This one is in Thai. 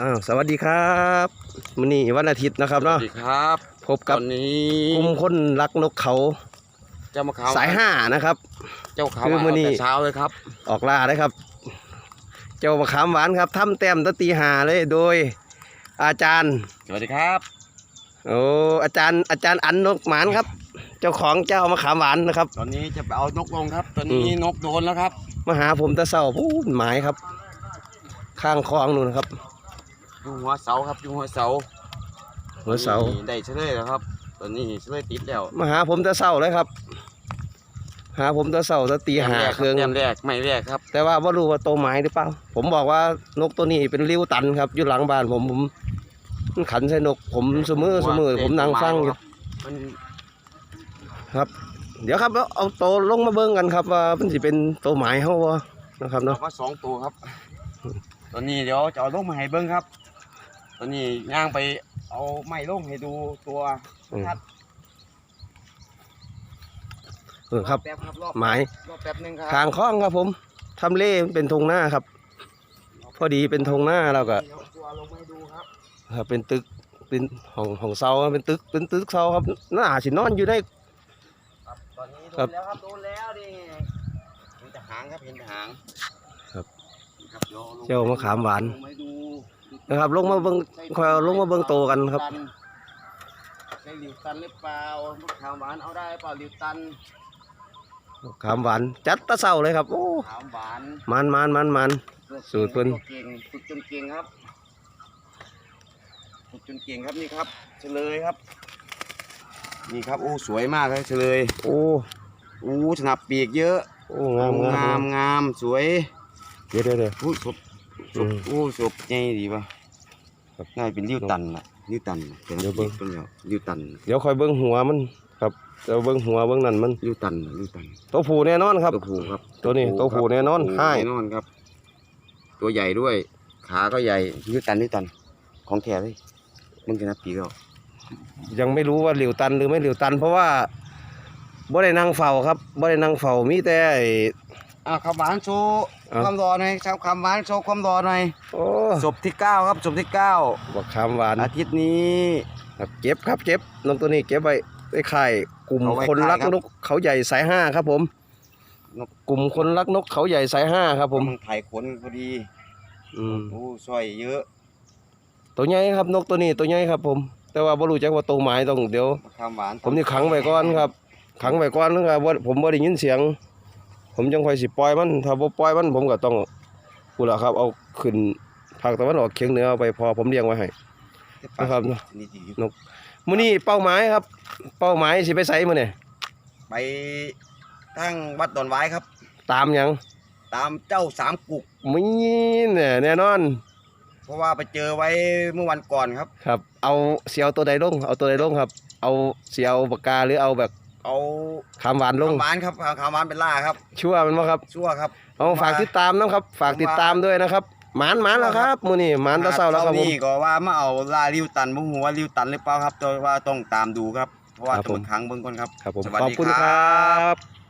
อ้าวสวัสดีครับมื้อนี้วันอาทิตย์นะครับสวัเนาะสดีครับพบกับตอนนี้กลุ่มคนรักนกเขาเจ้ามะขามสายห้านะครับ เจ้าขาวคือมื้อนี้แต่เช้าเลยครับออกล่าได้ครับ เจ้ามะขามหวานครับทำแต้มตะตีหาเลยโดย อาจารย์สวัสดีครับโอ้อาจารย์ อาจารย์อันนกหมานครับ เจ้าของเจ้ามะขามหวานนะครับ ตอนนี้จะไปเอานกลงครับ ตอนนี้อืมนกโดนแล้วครับมาหาผมแตะเศร้าพูดหมายครับ ข้างคลองนู่นนะครับ อยู่หัวเสาครับอยู่หัวเสาหัวเสานี่ได้เฉลยแล้วครับ ตอนนี้เฉลยติดแล้วมาหาผมแตะเศร้าเลยครับ หาผมแตะเศร้าตะตีหาแรกเครื่อง แต้มแรกไม่แรกครับแต่ว่าว่ารู้ว่าโตไม้หรือเปล่า ผมบอกว่านกตัวนี้เป็นริ้วตันครับ อยู่หลังบ้านผมผมมันขันใส่นก ผมเสมอเสมอผมนั่งฟังอยู่มันครับเดี๋ยวครับเอาเอาโตลงมาเบิ่งกันครับว่ามันสิเป็นโตไม้เฮาบ่นะครับออเนาะกมาสองตัวครับ ตอนนี้เดี๋ยวจะเอาลงมาให้เบิ้งครับ ตอนนี้ย่างไปเอาไม้ลงให้ดูตัวอืมครับเออครับ แป๊บครับรอบไม้รอบแป๊บหนึงครับทางคล้องครับผมทำเลมันเป็นทงหน้าครับ พอดีเป็นทงหน้าแล้วก็เดี๋ยวตัวลงมาให้ดูครับครับเป็นตึกเป็นของของเซาเป็นตึกเป็นตึกเซาครับน่าสินอนอยู่ได้ ครับตอนนี้โดครับนแล้วครับโดนแล้วนี่เห็นแต่หางครับเห็นแต่หางครับ ครับดี๋ยวลงเจ้ามะขามหวาน ลงมาดู นะครับ ลงมาเบิ่งคอยเอาลงมาเบิ่งโตกันครับใช่หลิวตันหรือเปล่ามะขามหวานเอาได้เปล่าหลิวตันขามหวานจัดตะเซาเลยครับโอ้ขามหวานมันมันมันมันสูตรเพิ่นเก่งฝึกจนเก่งครับฝึกจนเก่งครับนี่ครับ เฉลยครับ นี่ครับโอ้สวยมากเลยเฉลย โอ้โอ้สนับปีกเยอะ โอ้งามงางามมงามสวยเดี๋ยวเดี๋ยวเดี๋ยวโอ้ ศพศอืพมโอ้ศพใหญ่ดีป่ะครับน่าจะเป็นริ้วตันล่ะริ้วตันเป็นเดี๋ยวเบิ่ง เป็นแล้วริ้วตันเดี๋ยวคอยเบิ้งหัวมันครับเดี๋ยวเบิ้งหัวเบิ้งนั่นมันริ้วตันริ้วตันตัวผู้แน่นอนครับ ตัวผู้ครับตัวนี้ตัวผู้แน่นอนตัวผู้ให้แน่นอนครับ ตัวใหญ่ด้วย ขาก็ใหญ่ริ้วตันริ้วตัน ของแท้เลยมึงจะนับปีก็ยังไม่รู้ว่าเหลียวตันหรือไม่เหลียวตัน เพราะว่าบ่ได้นั่งเฝ้าครับบ่ได้นั่งเฝ้ามีแต่ไอ้ อะคำหวานโชว์อะ ความรอหน่อยชาวคำหวานโชว์ความรอหน่อยโอ้ศพที่เก้าครับศพที่เก้าบักขามหวานอาทิตย์นี้ ครับเก็บครับเก็บนกตัวนี้เก็บไว้ไว้ข่ายกลุ่มเอาไว้คนรักขายครับ นกเขาใหญ่สายห้าครับผมนกกลุ่มคนรักนกเขาใหญ่สายห้าครับผมมันถ่ายขนพอดีอืมโอ้สวยเยอะตัวใหญ่ครับนกตัวนี้ตัวใหญ่ครับผม แต่ว่าบ่รู้จักว่าตัวหมายต้องเดี๋ยว คำหวานผมนี่ขังไว้ก่อนครับ ขังไว้ก่อนนึงครับว่าผมบ่ได้ยินเสียง ผมจังค่อยสิปล่อยมันถ้าบ่ปล่อยมันผมก็ต้องพูดล่ะครับ เอาขึ้นภาคตะวันออกเฉียงเหนือเอาไปพอผมเลี้ยงไว้ให้ นะครับ นี่ดีอยู่มื้อนี้เป้าหมายครับ เป้าหมายสิไปไสมื้อนี้ไปทั้งวัดดอนไว้ครับ ตามหยังตามเจ้าสามกุกมีเนี่ยแน่นอน เพราะว่าไปเจอไว้เมื่อวันก่อนครับ ครับ เอาเสียวตัวใดลงเอาตัวใดลงครับ เอาเสียวปากกาหรือเอาแบบ เอาคำหวานลงคำหวานครับคำหวานเป็นล่าครับ ชั่วมันบ่ครับ ชั่วครับเอาฝากติดตามนะครับ ฝากติดตามด้วยนะครับหมานหมานแล้วครับมื้อนี้หมานแตะเช้าแล้วครับผมนี่ก็ว่ามาเอาลาริวตันบุหัวาริวตันหรือเปล่าครับแต่ว่าต้องตามดูครับเพราะว่าครับจะผมมาค้างเบิ่งก่อนครับครับผมสวัสขอบดีคุณคครัรับ